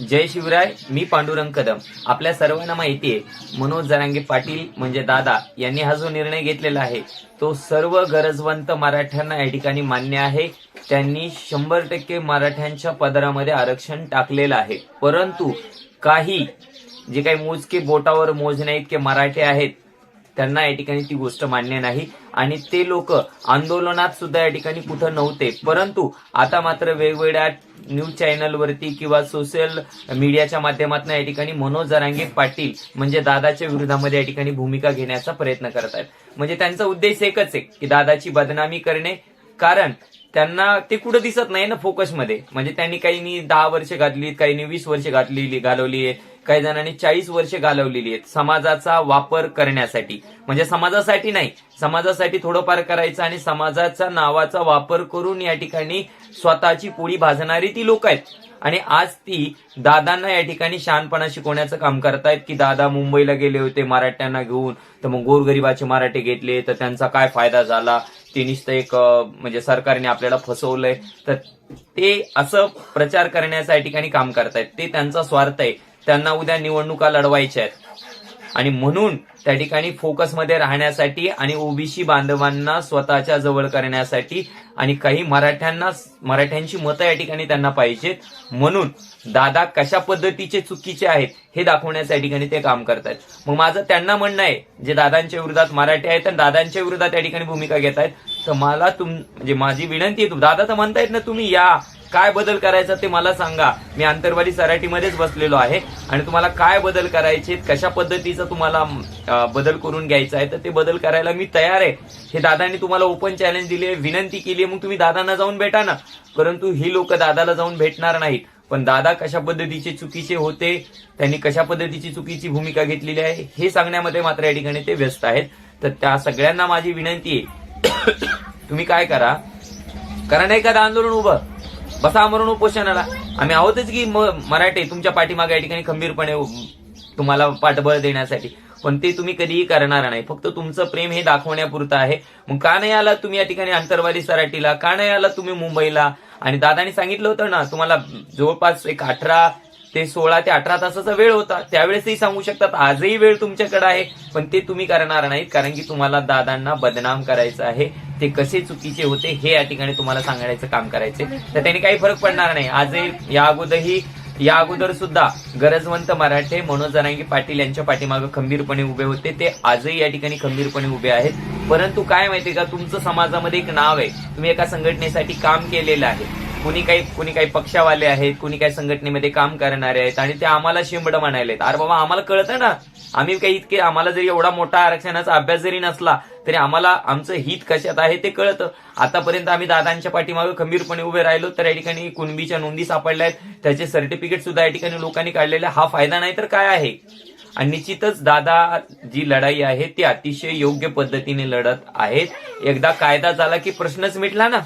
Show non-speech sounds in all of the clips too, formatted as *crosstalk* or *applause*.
जय शिवराय मी पांडुरंग कदम. आपल्या सर्वांना माहिती आहे मनोज जरांगे पाटील म्हणजे दादा यांनी हा जो निर्णय घेतलेला आहे तो सर्व गरजवंत मराठ्यांना या ठिकाणी मान्य आहे. त्यांनी शंभर टक्के मराठ्यांच्या पदरामध्ये आरक्षण टाकलेलं आहे. परंतु काही जे काही मोजके बोटावर मोजण्या इतके मराठे आहेत त्यांना या ठिकाणी ती गोष्ट मान्य नाही. आणि ते लोक आंदोलनात सुद्धा या ठिकाणी कुठं नव्हते. परंतु आता मात्र वेगवेगळ्या न्यूज चॅनलवरती किंवा सोशल मीडियाच्या माध्यमातून या ठिकाणी मनोज जरांगे पाटील म्हणजे दादाच्या विरोधामध्ये या ठिकाणी भूमिका घेण्याचा प्रयत्न करत आहेत. म्हणजे त्यांचा उद्देश एकच आहे की दादाची बदनामी करणे. कारण त्यांना ते कुठं दिसत नाही ना फोकसमध्ये म्हणजे त्यांनी काहींनी दहा वर्ष घातली काहींनी वीस वर्ष घातलेली घालवली आहे. काही जणांनी चाळीस वर्ष घालवलेली आहेत समाजाचा वापर करण्यासाठी. म्हणजे समाजासाठी नाही समाजासाठी थोडंफार करायचं आणि समाजाचा नावाचा वापर करून या ठिकाणी स्वतःची पोळी भाजणारी ती लोक आहेत. आणि आज ती दादांना या ठिकाणी शहाणपणा शिकवण्याचं काम करतायत की दादा मुंबईला गेले होते मराठ्यांना घेऊन तर मग गोरगरिबाचे मराठे घेतले तर त्यांचा काय फायदा झाला? ते नुसतं एक म्हणजे सरकारने आपल्याला फसवलंय. तर ते असं प्रचार करण्याचं या ठिकाणी काम करतायत. ते त्यांचा स्वार्थ आहे. त्यांना उद्या निवडणुका लढवायच्या आहेत. आणि म्हणून त्या ठिकाणी फोकसमध्ये राहण्यासाठी आणि ओबीसी बांधवांना स्वतःच्या जवळ करण्यासाठी आणि काही मराठ्यांना मराठ्यांची मतं या ठिकाणी त्यांना पाहिजेत. म्हणून दादा कशा पद्धतीचे चुकीचे आहेत हे दाखवण्याच्या ठिकाणी ते काम करतात मग माझं त्यांना म्हणणं आहे जे दादांच्या विरोधात मराठी आहेत आणि दादांच्या विरोधात या ठिकाणी भूमिका घेत आहेत तर मला तुम म्हणजे माझी विनंती आहे तुम- दादा तर म्हणतायत ना तुम्ही या. काय बदल करायचा ते मला सांगा. मी आंतरवाली सराटीमध्येच बसलेलो आहे. आणि तुम्हाला काय बदल करायचे कशा पद्धतीचा तुम्हाला बदल करून घ्यायचा आहे तर ते बदल करायला मी तयार आहे. हे दादांनी तुम्हाला ओपन चॅलेंज दिले विनंती केली मग तुम्ही दादांना जाऊन भेटा ना. परंतु ही लोक दादाला जाऊन भेटणार नाहीत. पण दादा कशा पद्धतीचे चुकीचे होते त्यांनी कशा पद्धतीची चुकीची भूमिका घेतलेली आहे हे सांगण्यामध्ये मात्र या ठिकाणी ते व्यस्त आहेत. तर त्या सगळ्यांना माझी विनंती आहे. *coughs* तुम्ही काय करा. करा नाही एखादं आंदोलन उभं? बसा मरण उपोषणाला. आम्ही आहोतच की मराठी मराठे तुमच्या पाठीमागे या ठिकाणी खंबीरपणे तुम्हाला पाठबळ देण्यासाठी. पण ते तुम्ही कधीही करणार नाही. फक्त तुमचं प्रेम हे दाखवण्यापुरतं आहे. मग का नाही आला तुम्ही या ठिकाणी अंतरवाली सराटीला? का नाही आला तुम्ही मुंबईला? आणि दादानी सांगितलं होतं ना तुम्हाला जवळपास एक अठरा ते सोळा ते अठरा तासाचा वेळ होता. त्यावेळेसही सांगू शकतात आजही वेळ तुमच्याकडे आहे पण ते तुम्ही करणार नाहीत कारण की तुम्हाला दादांना बदनाम करायचं आहे. ते कसे चुकीचे होते हे या ठिकाणी तुम्हाला सांगण्याचं काम करायचे तर त्यांनी काही फरक पडणार नाही. आजही या अगोदरही या अगोदर सुद्धा गरजवंत मराठे मनोज जरांगी पाटील यांच्या पाठीमागे खंबीरपणे उभे होते. ते आजही या ठिकाणी खंबीरपणे उभे आहेत. परंतु काय माहितीये का तुमचं समाजामध्ये एक नाव आहे. तुम्ही एका संघटनेसाठी काम केलेलं आहे. कुणी काही कुणी काही पक्षावाले आहेत कुणी काही संघटनेमध्ये काम करणारे आहेत आणि ते आम्हाला शिंबड म्हणायले अरे बाबा आम्हाला कळतं ना. आम्ही काही इतके आम्हाला जरी एवढा मोठा आरक्षणाचा अभ्यास जरी नसला तरी आम्हाला आमचं हित कशात आहे ते कळतं. आतापर्यंत आम्ही दादांच्या पाठीमागे खंबीरपणे उभे राहिलो तर या ठिकाणी कुणबीच्या नोंदी सापडल्या आहेत. त्याचे सर्टिफिकेट सुद्धा या ठिकाणी लोकांनी काढलेले. हा फायदा नाही तर काय आहे? आणि निश्चितच दादा जी लढाई आहे ती अतिशय योग्य पद्धतीने लढत आहेत. एकदा कायदा झाला की प्रश्नच मिटला ना.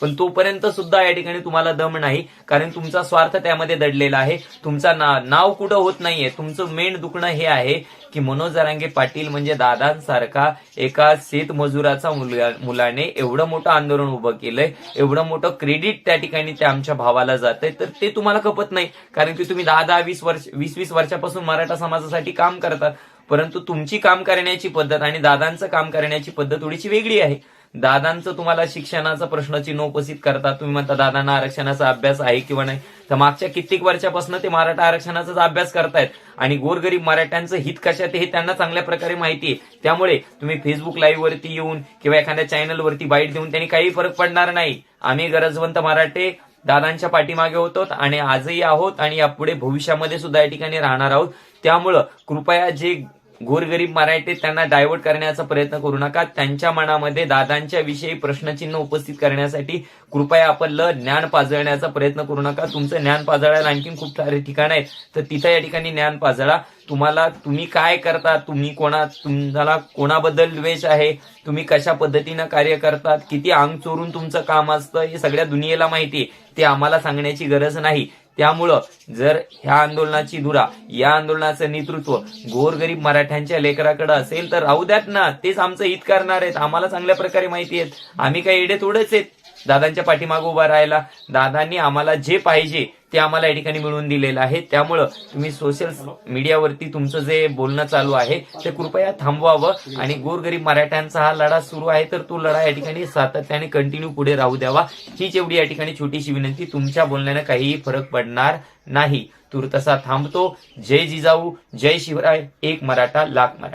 पण तोपर्यंत सुद्धा या ठिकाणी तुम्हाला दम नाही कारण तुमचा स्वार्थ त्यामध्ये दडलेला आहे. तुमचा ना, नाव कुठं होत नाहीये. तुमचं मेन दुखणं हे आहे की मनोज जरांगे पाटील म्हणजे दादांसारखा एका शेतमजुराचा मुलगा मुलाने एवढं मोठं आंदोलन उभं केलंय एवढं मोठं क्रेडिट त्या ठिकाणी त्या आमच्या भावाला जातंय. तर ते तुम्हाला खपत नाही कारण की तुम्ही दहा दहा वीस वर्ष वीस वीस वर्षापासून मराठा समाजासाठी काम करतात. परंतु तुमची काम करण्याची पद्धत आणि दादांचं काम करण्याची पद्धत थोडीशी वेगळी आहे. दादांचं तुम्हाला शिक्षणाचा प्रश्न चिन्ह उपस्थित करता तुम्ही म्हणता दादांना आरक्षणाचा अभ्यास आहे किंवा नाही? तर मागच्या कित्येक वर्षापासून ते मराठा आरक्षणाचाच अभ्यास करतायत. आणि गोरगरीब मराठ्यांचं हित कशात हे त्यांना चांगल्या प्रकारे माहिती आहे. त्यामुळे तुम्ही फेसबुक लाईव्ह वरती येऊन किंवा एखाद्या चॅनलवरती बाईट देऊन त्यांनी काही फरक पडणार नाही. आम्ही गरजवंत मराठे दादांच्या पाठीमागे होतो आणि आजही आहोत आणि यापुढे भविष्यामध्ये सुद्धा या ठिकाणी राहणार आहोत. त्यामुळं कृपया जे गोरगरीब मराठे त्यांना डायव्हर्ट करण्याचा प्रयत्न करू नका. त्यांच्या मनामध्ये दादांच्या विषयी प्रश्नचिन्ह उपस्थित करण्यासाठी कृपया आपण ल ज्ञान पाजळण्याचा प्रयत्न करू नका. तुमचं ज्ञान पाजळायला आणखीन खूप सारे ठिकाण आहेत. तर तिथं या ठिकाणी ज्ञान पाजळा. तुम्हाला तुम्ही काय करता? तुम्ही कोणा तुम्हाला कोणाबद्दल द्वेष आहे? तुम्ही कशा पद्धतीनं कार्य करतात? किती अंग चोरून तुमचं काम असतं? हे सगळ्या दुनियेला माहिती आहे. ते आम्हाला सांगण्याची गरज नाही. त्यामुळं जर ह्या आंदोलनाची धुरा या आंदोलनाचं नेतृत्व गोरगरीब मराठ्यांच्या लेकराकडे असेल तर राहू द्यात ना. तेच आमचं हित करणार आहेत. आम्हाला चांगल्या प्रकारे माहिती आहेत. आम्ही काही एडे थोडेच आहेत. दादांच्या पाठीमागे उभा राहायला. दादांनी आम्हाला जे पाहिजे ते आम्हाला या ठिकाणी मिळवून दिलेलं आहे. त्यामुळं तुम्ही सोशल मीडियावरती तुमचं जे बोलणं चालू आहे ते कृपया थांबवावं. आणि गोरगरीब मराठ्यांचा हा लढा सुरू आहे तर तो लढा या ठिकाणी सातत्याने कंटिन्यू पुढे राहू द्यावा. हीच एवढी या ठिकाणी छोटीशी विनंती. तुमच्या बोलण्यानं काहीही फरक पडणार नाही. तूर्तसा थांबतो. जय जिजाऊ. जय शिवराय. एक मराठा लाख मराठा.